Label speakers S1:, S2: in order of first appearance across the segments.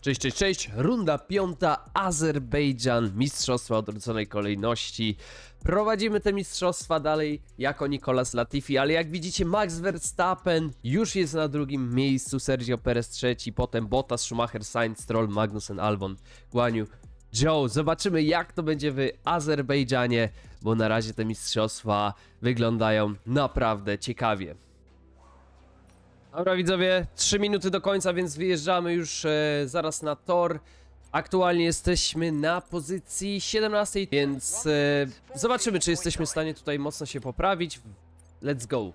S1: Cześć, cześć, cześć. Runda piąta, Azerbejdżan, mistrzostwa odwróconej kolejności. Prowadzimy te mistrzostwa dalej jako Nicolas Latifi, ale jak widzicie Max Verstappen już jest na drugim miejscu, Sergio Perez trzeci, potem Bottas, Schumacher, Sainz, Stroll, Magnussen, Albon, Guaniu, Joe. Zobaczymy jak to będzie w Azerbejdżanie, bo na razie te mistrzostwa wyglądają naprawdę ciekawie. Dobra widzowie, 3 minuty do końca, więc wyjeżdżamy już e, zaraz na tor. Aktualnie jesteśmy na pozycji 17, więc e, zobaczymy, czy jesteśmy w stanie tutaj mocno się poprawić. Let's go.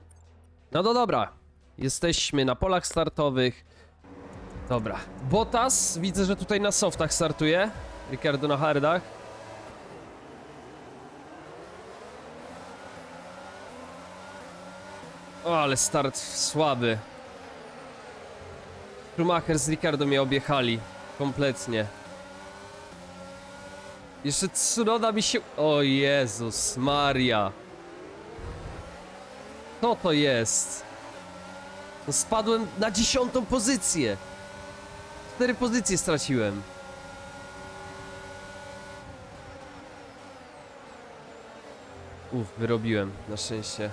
S1: No to dobra, jesteśmy na polach startowych. Dobra, Bottas, widzę, że tutaj na softach startuje. Ricardo na hardach. O, ale start słaby. Schumacher z Ricardo mnie objechali. Kompletnie. Jeszcze Tsunoda mi się... O Jezus Maria. Co to jest? No spadłem na dziesiątą pozycję. Cztery pozycje straciłem. Uff, wyrobiłem, na szczęście.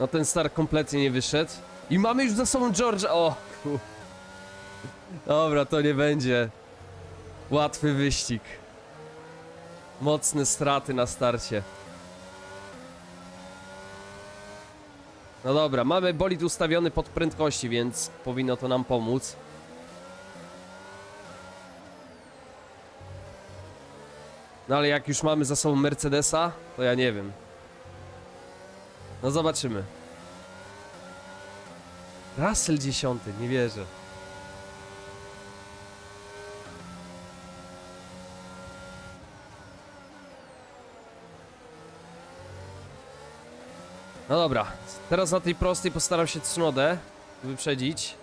S1: No ten star kompletnie nie wyszedł. I mamy już za sobą George'a. O! Dobra, to nie będzie łatwy wyścig. Mocne straty na starcie. No dobra, mamy bolid ustawiony pod prędkości, więc powinno to nam pomóc. No ale jak już mamy za sobą Mercedesa, to ja nie wiem. No zobaczymy. Russell dziesiąty, nie wierzę. No dobra, teraz na tej prostej postaram się Tsunodę wyprzedzić.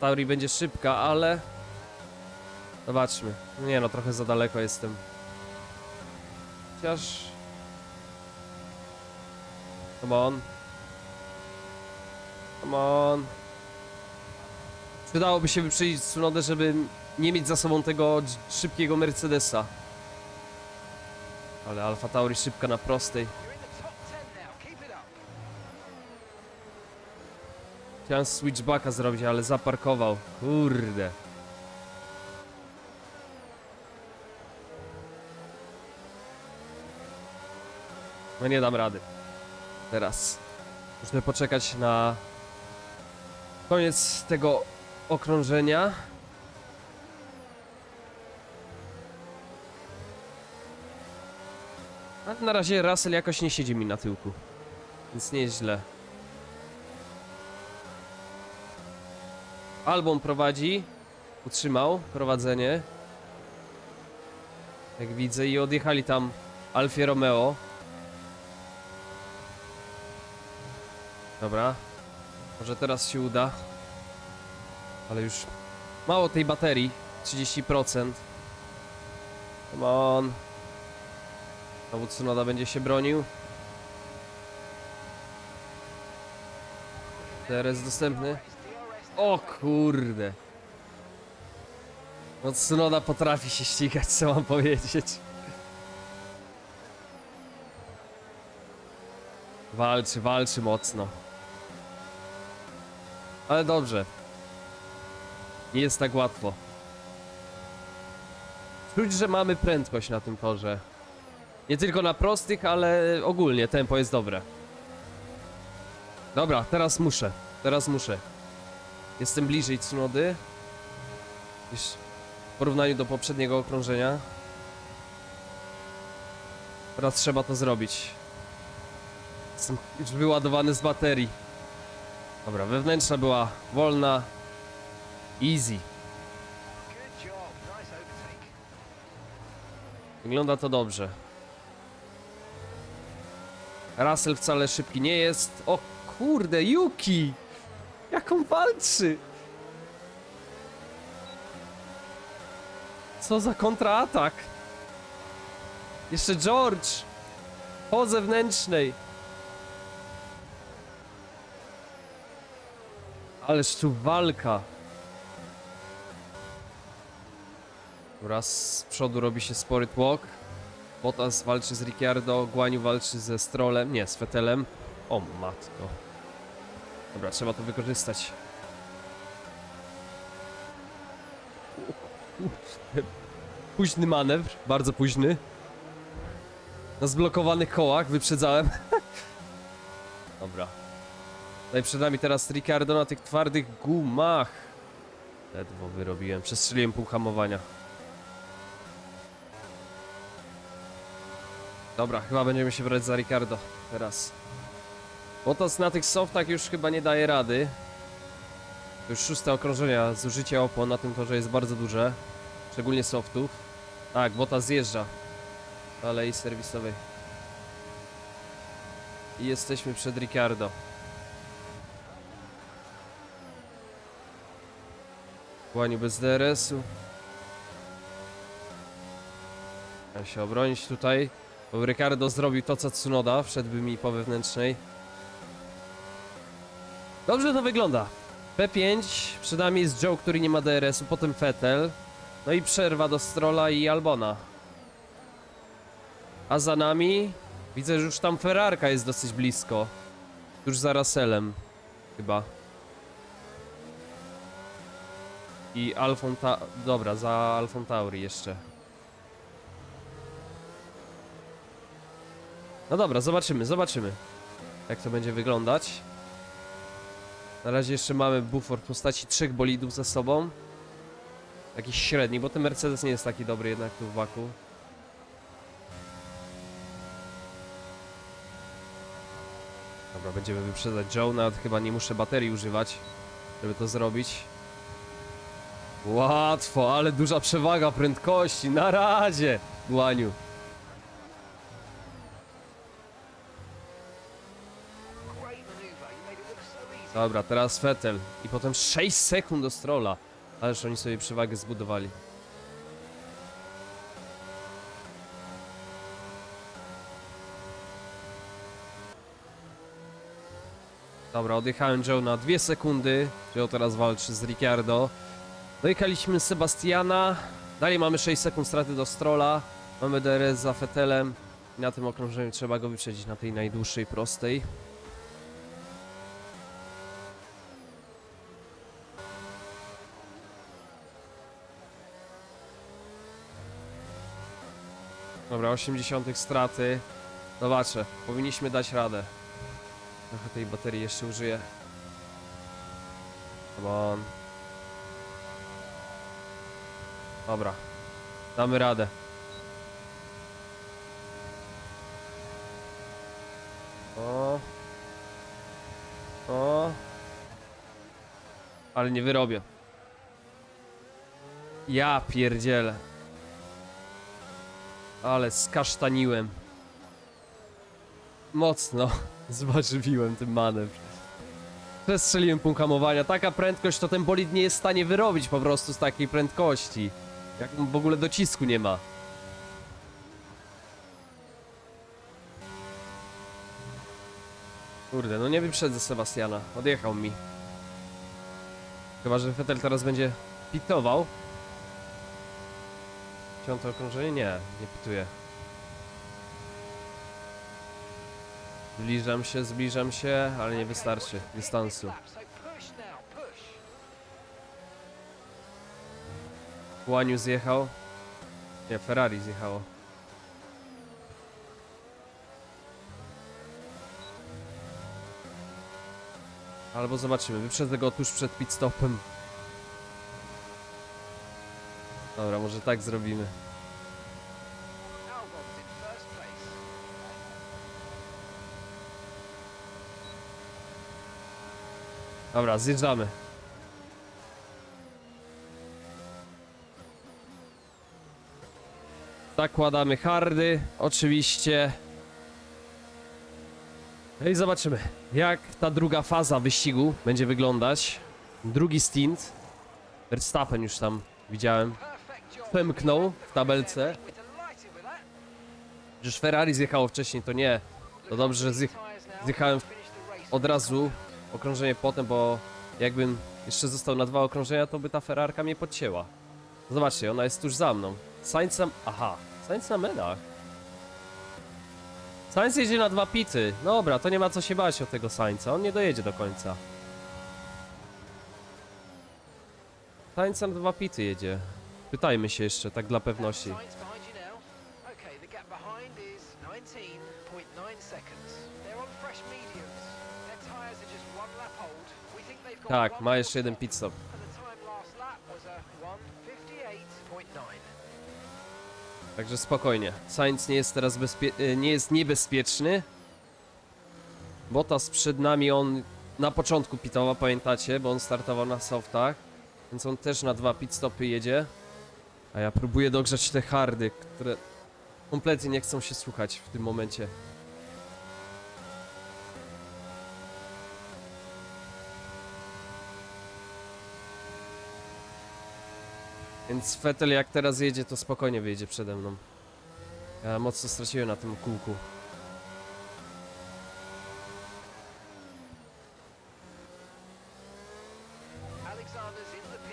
S1: Tauri będzie szybka, ale... Zobaczmy. Nie no, trochę za daleko jestem. Chociaż... Come on. Come on. Przydałoby się wyprzedzić Tsunodę, żeby nie mieć za sobą tego szybkiego Mercedesa. Ale Alfa Tauri szybka na prostej.
S2: You're in the top 10 now. Keep it up.
S1: Chciałem switchbacka zrobić, ale zaparkował. Kurde. No nie dam rady. Teraz. Muszę poczekać na koniec tego okrążenia. Ale na razie Russell jakoś nie siedzi mi na tyłku. Więc nie jest źle. Albon prowadzi. Utrzymał prowadzenie. Jak widzę i odjechali tam Alfie Romeo. Dobra. Może teraz się uda. Ale już mało tej baterii. 30%. Come on. Znowu Tsunoda będzie się bronił. DRS dostępny. O kurde. No Tsunoda potrafi się ścigać, co mam powiedzieć. Walczy, walczy mocno. Ale dobrze. Nie jest tak łatwo. Czuć, że mamy prędkość na tym torze. Nie tylko na prostych, ale ogólnie tempo jest dobre. Dobra, teraz muszę. Teraz muszę. Jestem bliżej Tsunody w porównaniu do poprzedniego okrążenia. Teraz trzeba to zrobić. Już wyładowany z baterii. Dobra, wewnętrzna była wolna. Easy. Wygląda to dobrze. Russell wcale szybki nie jest. O kurde, Yuki! Jak on walczy! Co za kontraatak! Jeszcze George! Po zewnętrznej! Ależ tu walka. Raz z przodu robi się spory tłok. Bottas walczy z Ricciardo, Guaniu walczy ze Strollem, nie, z Fetelem. O matko. Dobra, trzeba to wykorzystać. Późny manewr, bardzo późny. Na zblokowanych kołach wyprzedzałem. Dobra. Tutaj przed nami teraz Ricardo na tych twardych gumach. Ledwo wyrobiłem, przestrzeliłem pół hamowania. Dobra, chyba będziemy się brać za Ricardo teraz. Bottas na tych softach już chyba nie daje rady. Już szóste okrążenia, zużycie opon na tym torze jest bardzo duże. Szczególnie softów. Tak, Bottas zjeżdża. Alei serwisowej. I jesteśmy przed Ricardo. Łaniu bez DRS-u. Chciałem się obronić tutaj. Bo Ricardo zrobił to co Tsunoda, wszedłby mi po wewnętrznej. Dobrze to wygląda. P5, przed nami jest Joe, który nie ma DRS-u, potem Vettel. No i przerwa do Strolla i Albona. A za nami widzę, że już tam Ferrarka jest dosyć blisko. Tuż za Russellem, chyba. I Alfon. Dobra, za Alfon Tauri jeszcze. No dobra, zobaczymy, zobaczymy. Jak to będzie wyglądać. Na razie jeszcze mamy bufor w postaci trzech bolidów za sobą. Jakiś średni, bo ten Mercedes nie jest taki dobry jednak tu w Baku. Dobra, będziemy wyprzedzać Joe, nawet chyba nie muszę baterii używać, żeby to zrobić. Łatwo, ale duża przewaga prędkości, na razie, Guaniu. Dobra, teraz Vettel i potem 6 sekund do Strolla. Ależ oni sobie przewagę zbudowali. Dobra, odjechałem Joe na 2 sekundy. Joe teraz walczy z Ricciardo. Dojechaliśmy Sebastiana. Dalej mamy 6 sekund straty do Strolla. Mamy DRS za Vettelem. I na tym okrążeniu trzeba go wyprzedzić na tej najdłuższej, prostej. Dobra, 80 straty. Zobaczę, powinniśmy dać radę. Trochę tej baterii jeszcze użyję. Come on. Dobra. Damy radę. O. O. Ale nie wyrobię. Ja pierdzielę. Ale skasztaniłem. Mocno zważywiłem ten manewr. Przestrzeliłem punkt hamowania. Taka prędkość to ten bolid nie jest w stanie wyrobić po prostu z takiej prędkości. Jak w ogóle docisku nie ma. Kurde, no nie wyprzedzę Sebastiana. Odjechał mi. Chyba, że Vettel teraz będzie pitował. Piąte okrążenie? Nie, nie pituję. Zbliżam się, zbliżam się, ale nie wystarczy dystansu. Łaniu zjechał. Nie, Ferrari zjechało. Albo zobaczymy, wyprzedzę go tuż przed pit stopem. Dobra, może tak zrobimy. Dobra, zjeżdżamy. Zakładamy hardy, oczywiście. No i zobaczymy, jak ta druga faza wyścigu będzie wyglądać. Drugi stint. Verstappen już tam widziałem. Pemknął w tabelce. Przecież Ferrari zjechało wcześniej, to nie. To dobrze, że zjechałem od razu okrążenie potem, bo Jakbym jeszcze został na dwa okrążenia, to by ta Ferrarka mnie podcięła. Zobaczcie, ona jest tuż za mną. Sainz nam... Aha, Sainz na medach. Sainz jedzie na dwa pity. Dobra, to nie ma co się bać o tego Sainza. On nie dojedzie do końca. Sainz na dwa pity jedzie. Pytajmy się jeszcze, tak dla pewności.
S2: Signs behind you now. Okay, the gap behind is 19.9 seconds. They're on fresh mediums. Their tyres are just one lap old. We think they've got
S1: Tak, ma jeszcze jeden pit stop. Także spokojnie. Sainz nie jest teraz e, nie jest niebezpieczny. Bottas przed nami, on na początku pitowa, pamiętacie, bo on startował na softach. Więc on też na dwa pit stopy jedzie. A ja próbuję dogrzać te hardy, które kompletnie nie chcą się słuchać w tym momencie. Więc Vettel jak teraz jedzie, to spokojnie wyjedzie przede mną. Ja mocno straciłem na tym kółku.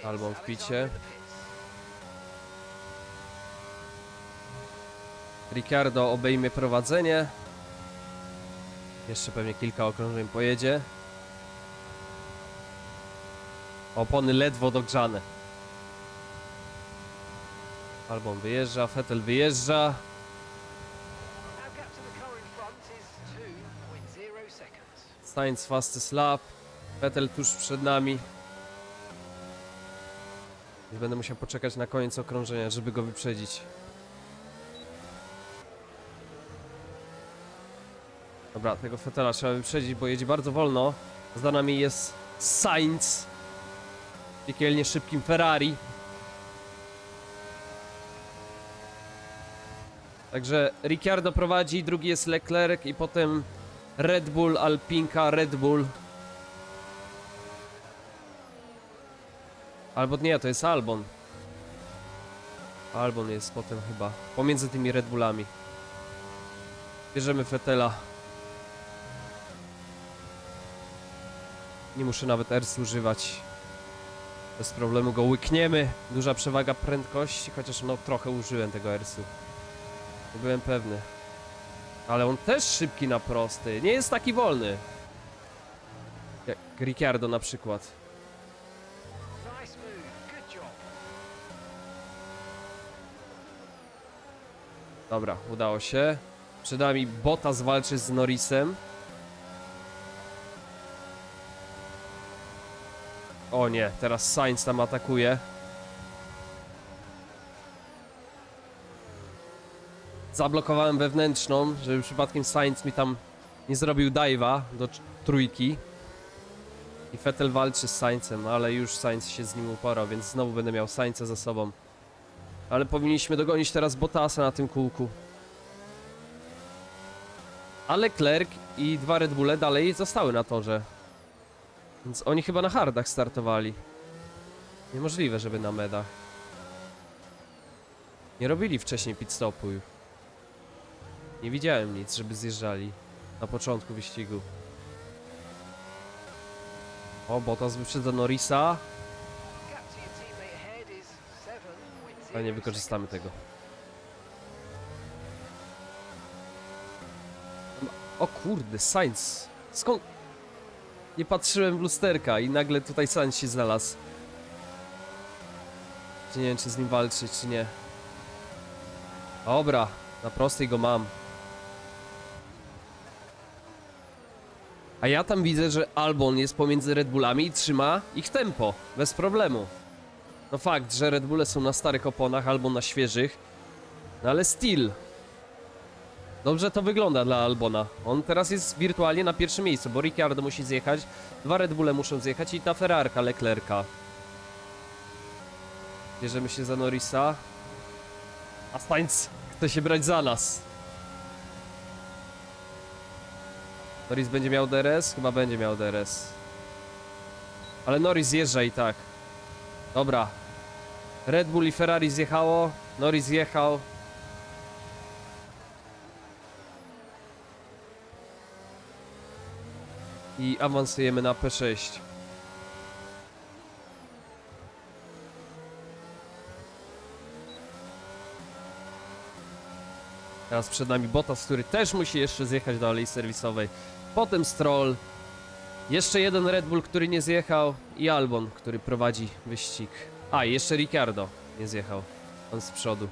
S1: Albon w picie. Ricciardo obejmie prowadzenie. Jeszcze pewnie kilka okrążeń pojedzie. Opony ledwo dogrzane. Albon wyjeżdża, Vettel wyjeżdża.
S2: Our gap to the car in front is 2.0 seconds.
S1: Sainz fastest lap. Vettel tuż przed nami. Będę musiał poczekać na koniec okrążenia, żeby go wyprzedzić. Dobra, tego Vettela trzeba wyprzedzić, bo jedzie bardzo wolno. Za nami jest Sainz. Piekielnie szybkim Ferrari. Także Ricciardo prowadzi, drugi jest Leclerc i potem Red Bull, Alpinka, Red Bull. Albo nie, to jest Albon. Albon jest potem chyba. Pomiędzy tymi Red Bullami. Bierzemy Fetela. Nie muszę nawet ERS używać. Bez problemu go łykniemy. Duża przewaga prędkości, chociaż no trochę użyłem tego ERS-u. Nie byłem pewny. Ale on też szybki na prosty. Nie jest taki wolny. Jak Ricciardo na przykład. Dobra, udało się. Przed nami Bottas walczy z Norrisem. O nie, teraz Sainz tam atakuje. Zablokowałem wewnętrzną, żeby przypadkiem Sainz mi tam nie zrobił dive'a do trójki. I Vettel walczy z Saincem, ale już Sainz się z nim uporał, więc znowu będę miał Sainza za sobą. Ale powinniśmy dogonić teraz Bottasa na tym kółku. Ale Klerk i dwa Red Bulle dalej zostały na torze. Więc oni chyba na hardach startowali. Niemożliwe, żeby na medach. Nie robili wcześniej pit stopu już. Nie widziałem nic, żeby zjeżdżali na początku wyścigu. O, Bottas wyprzedza
S2: 7.0
S1: ale nie wykorzystamy tego. O kurde, Sainz. Skąd? Nie patrzyłem w lusterka i nagle tutaj Sainz się znalazł. Nie wiem, czy z nim walczyć, czy nie. Dobra, na prostej go mam. A ja tam widzę, że Albon jest pomiędzy Red Bullami i trzyma ich tempo, bez problemu. No fakt, że Red Bulle są na starych oponach albo na świeżych, no ale still. Dobrze to wygląda dla Albona. On teraz jest wirtualnie na pierwszym miejscu, bo Ricciardo musi zjechać, dwa Red Bulle muszą zjechać i ta Ferrarka Leclerca. Bierzemy się za Norrisa. A Sainz chce się brać za nas. Norris będzie miał DRS? Chyba będzie miał DRS. Ale Norris zjeżdża i tak. Dobra. Red Bull i Ferrari zjechało. Norris jechał. I awansujemy na P6. Teraz przed nami Bottas, który też musi jeszcze zjechać do alei serwisowej. Potem Stroll. Jeszcze jeden Red Bull, który nie zjechał. I Albon, który prowadzi wyścig. A, i jeszcze Ricciardo nie zjechał. On z przodu.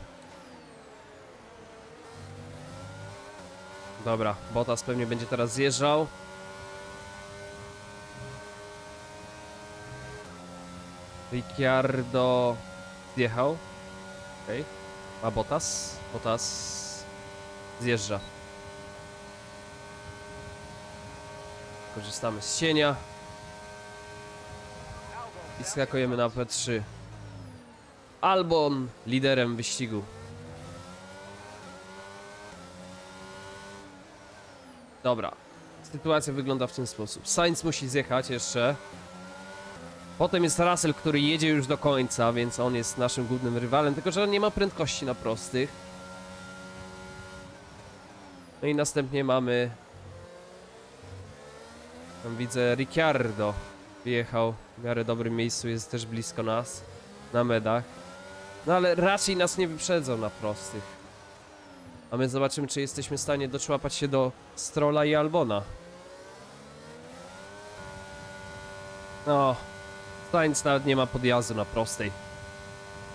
S1: Dobra, Bottas pewnie będzie teraz zjeżdżał. Ricciardo zjechał. Okej. A Bottas? Bottas zjeżdża. Korzystamy z cienia i skakujemy na P3. Albon liderem wyścigu. Dobra. Sytuacja wygląda w ten sposób. Sainz musi zjechać jeszcze. Potem jest Russell, który jedzie już do końca, więc on jest naszym głównym rywalem, tylko że on nie ma prędkości na prostych. No i następnie mamy... Tam widzę Ricciardo. Wyjechał w miarę dobrym miejscu, jest też blisko nas. Na medach. No ale raczej nas nie wyprzedzą na prostych. A my zobaczymy, czy jesteśmy w stanie doczłapać się do Strolla i Albona. No, Sainz nawet nie ma podjazdu na prostej.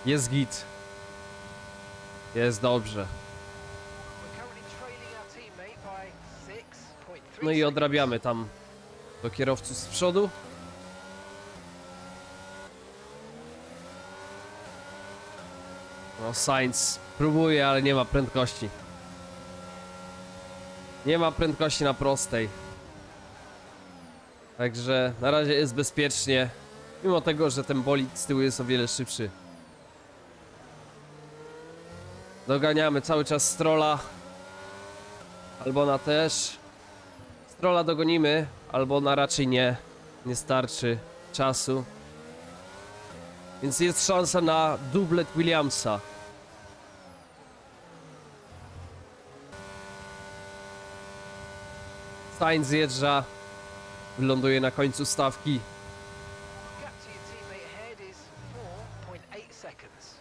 S1: Jest git. Jest dobrze.
S2: We're currently trailing our teammate by 6.3
S1: No i odrabiamy tam do kierowców z przodu. No Sainz próbuje, ale nie ma prędkości. Nie ma prędkości na prostej. Także na razie jest bezpiecznie. Mimo tego, że ten bolid z tyłu jest o wiele szybszy. Doganiamy cały czas Strolla. Albona też. Strolla dogonimy, albo na raczej nie. Nie starczy czasu. Więc jest szansa na dublet Williamsa. Sainz zjeżdża. Wyląduje na końcu stawki.
S2: Gap to your teammate ahead is 4.8 seconds.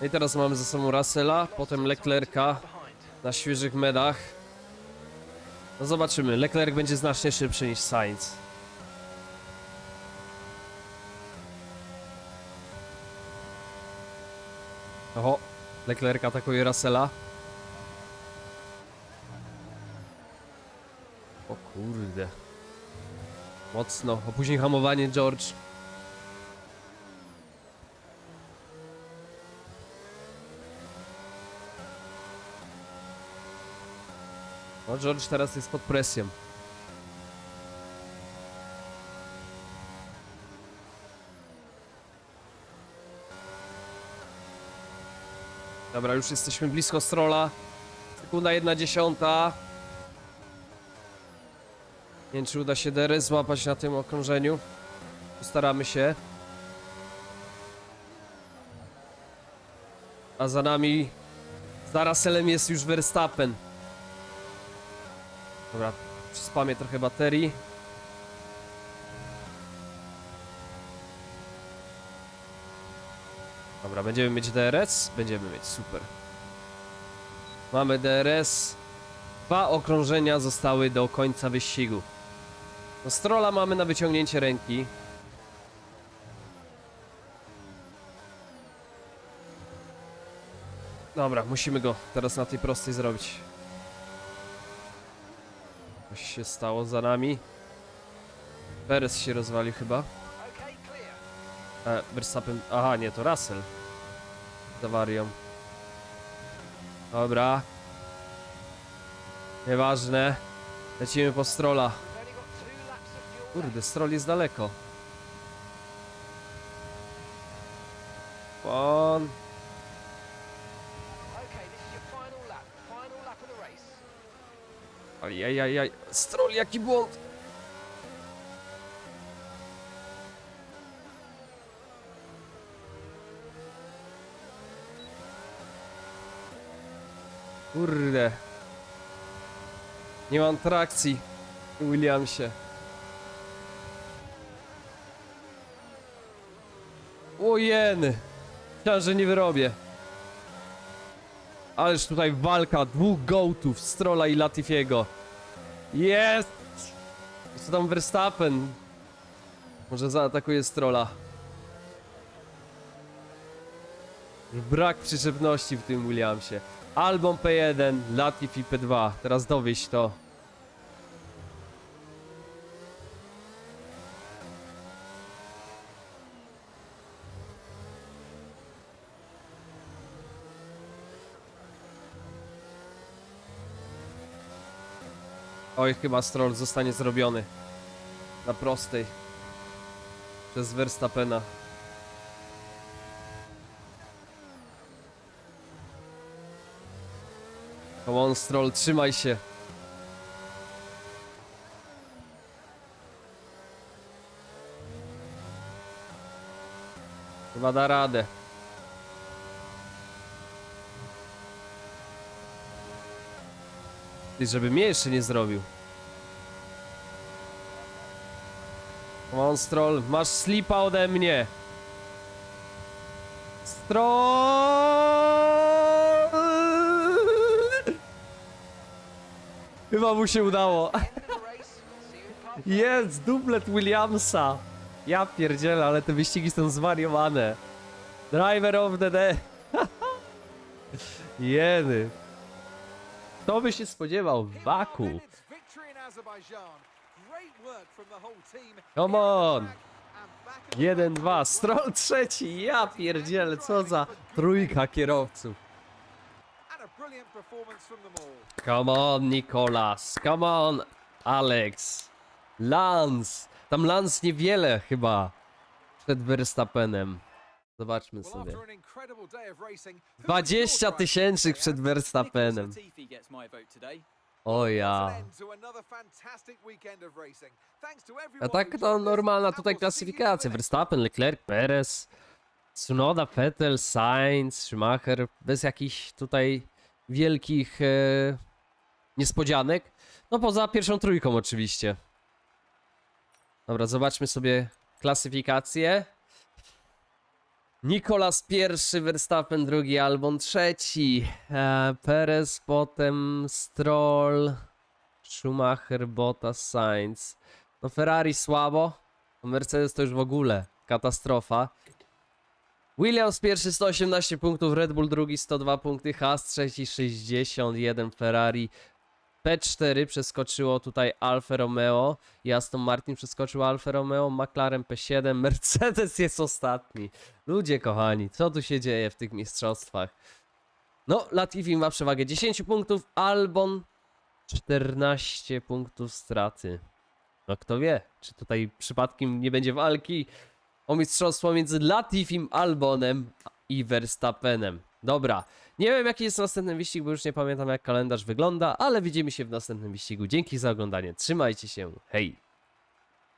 S1: No i teraz mamy za sobą Russella, potem Leclerca. Na świeżych medach. No zobaczymy, Leclerc będzie znacznie szybszy niż Sainz. Oho, Leclerc atakuje Russella. O kurde. Mocno, opóźnij hamowanie George. No George teraz jest pod presją. Dobra, już jesteśmy blisko Strolla. Sekunda jedna dziesiąta. Nie wiem, czy uda się DRS złapać na tym okrążeniu. Postaramy się. A za nami, za Russellem jest już Verstappen. Dobra, spamię trochę baterii. Dobra, będziemy mieć DRS? Będziemy mieć, super. Mamy DRS. Dwa okrążenia zostały do końca wyścigu. No Strola mamy na wyciągnięcie ręki. Dobra, musimy go teraz na tej prostej zrobić. Coś się stało za nami. Perez się rozwalił chyba. E, Verstappen. Aha, nie, to Russell. Z awarią. Dobra. Nieważne. Lecimy po
S2: left.
S1: Kurde, Stroll jest daleko. On.
S2: Okay,
S1: Stroll, jaki błąd! Kurde. Nie mam trakcji. Williamsie. O jeny. Myślałem, że nie wyrobię. Ależ tutaj walka dwóch gołtów, Strola i Latifiego. Jest! Co tam Verstappen? Może zaatakuje Strola. Brak przyczepności w tym Williamsie. Albon P1, Latifi P2. Teraz dowieść to. Oj, chyba Stroll zostanie zrobiony. Na prostej. Przez Verstappena. Come on, Stroll, trzymaj się. Chyba da radę. Ty, żeby mnie jeszcze nie zrobił. Come on, Stroll, masz slipa ode mnie. Stroll! Chyba mu się udało. Jest, dublet Williamsa. Ja pierdzielę, ale te wyścigi są zwariowane. Driver of the day. Jeny. Kto by się spodziewał w Baku? Come on.
S3: And back at the
S1: 1, 2, Stroll trzeci. Ja pierdzielę, co za trójka kierowców. Come on, Nicolas. Come on, Alex. Lance. Tam Lance niewiele chyba przed Verstappenem. Zobaczmy sobie.
S3: after an incredible day of racing, who was
S1: 20
S3: your driver
S1: tysięcy przed? Verstappenem. O ja. A tak to normalna tutaj klasyfikacja. Verstappen, Leclerc, Perez, Tsunoda, Vettel, Sainz, Schumacher. Bez jakichś tutaj wielkich e, niespodzianek. No poza pierwszą trójką oczywiście. Dobra, zobaczmy sobie klasyfikację. Nikolas pierwszy, Verstappen drugi, Albon trzeci, e, Perez potem Stroll, Schumacher, Bottas, Sainz. No Ferrari słabo, a Mercedes to już w ogóle katastrofa. Williams pierwszy 118 punktów, Red Bull drugi 102 punkty, Haas trzeci 61, Ferrari P4 przeskoczyło tutaj Alfa Romeo Aston Martin przeskoczył Alfa Romeo, McLaren P7, Mercedes jest ostatni. Ludzie kochani, co tu się dzieje w tych mistrzostwach? No, Latifi ma przewagę 10 punktów, Albon 14 punktów straty. No kto wie, czy tutaj przypadkiem nie będzie walki o mistrzostwo między Latifim, Albonem i Verstappenem. Dobra, nie wiem jaki jest następny wyścig, bo już nie pamiętam jak kalendarz wygląda, ale widzimy się w następnym wyścigu. Dzięki za oglądanie, trzymajcie się, hej!